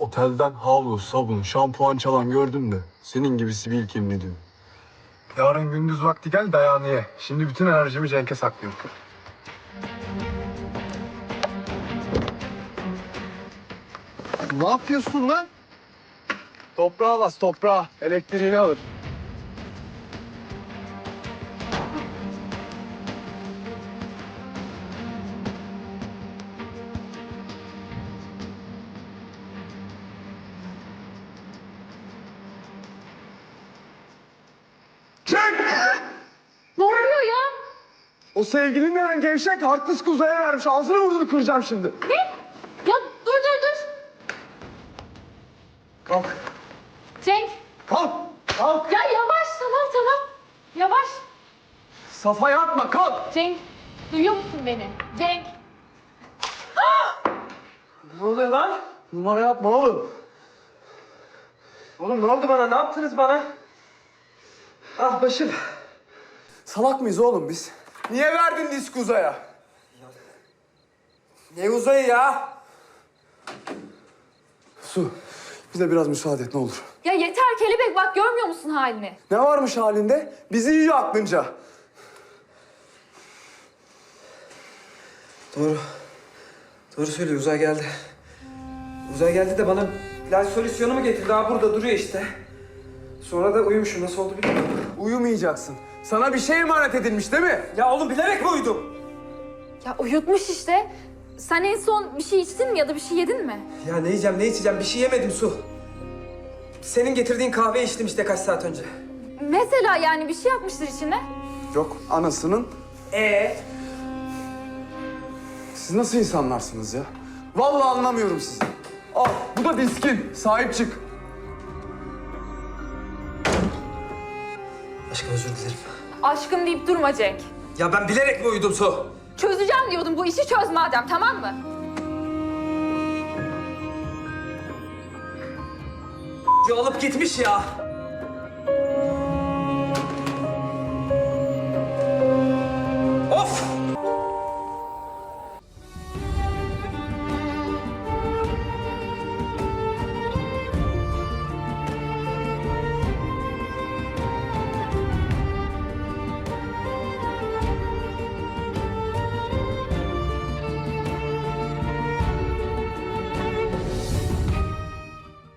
Otelden havlu, sabun, şampuan çalan gördüm de senin gibisi bir ne diyor. Yarın gündüz vakti gel dayağını ye. Şimdi bütün enerjimi Cenk'e saklıyorum. Ne yapıyorsun lan? Toprağa bas toprağa. Elektriğini alır. O sevgilin veren gevşek haklısın uzaya vermiş. Ağzını burnunu kıracağım şimdi. Ne? Ya dur dur dur. Kalk. Cenk. Kalk. Kalk. Ya yavaş tamam tamam. Yavaş. Safaya atma kalk. Cenk. Duyuyor musun beni? Cenk. Ne oluyor lan? Numara yapma oğlum. Oğlum ne oldu bana? Ne yaptınız bana? Ah başım. Salak mıyız oğlum biz? Niye verdin disk uzaya? Ne uzayı ya? Su, bize biraz müsaade et ne olur. Ya yeter kelebek bak görmüyor musun halini? Ne varmış halinde? Bizi yiyor aklınca. Doğru. Doğru söylüyor Uzay geldi. Uzay geldi de bana ilaç solüsyonumu getirdi. Daha burada duruyor işte. Sonra da uyumuşum. Nasıl oldu bilmiyorum. Uyumayacaksın. Sana bir şey emanet edilmiş değil mi? Ya oğlum bilerek mi uyudum? Ya uyutmuş işte. Sen en son bir şey içtin mi ya da bir şey yedin mi? Ya ne yiyeceğim ne içeceğim? Bir şey yemedim Su. Senin getirdiğin kahve içtim işte kaç saat önce. Mesela yani bir şey yapmıştır içine. Yok, anasının. Ee? Siz nasıl insanlarsınız ya? Vallahi anlamıyorum sizi. Al, bu da diskin. Sahip çık. Aşkım özür dilerim. Aşkım deyip durma Cenk. Ya ben bilerek mi uyudum Su? Çözeceğim diyordum bu işi çöz madem tamam mı? alıp gitmiş ya.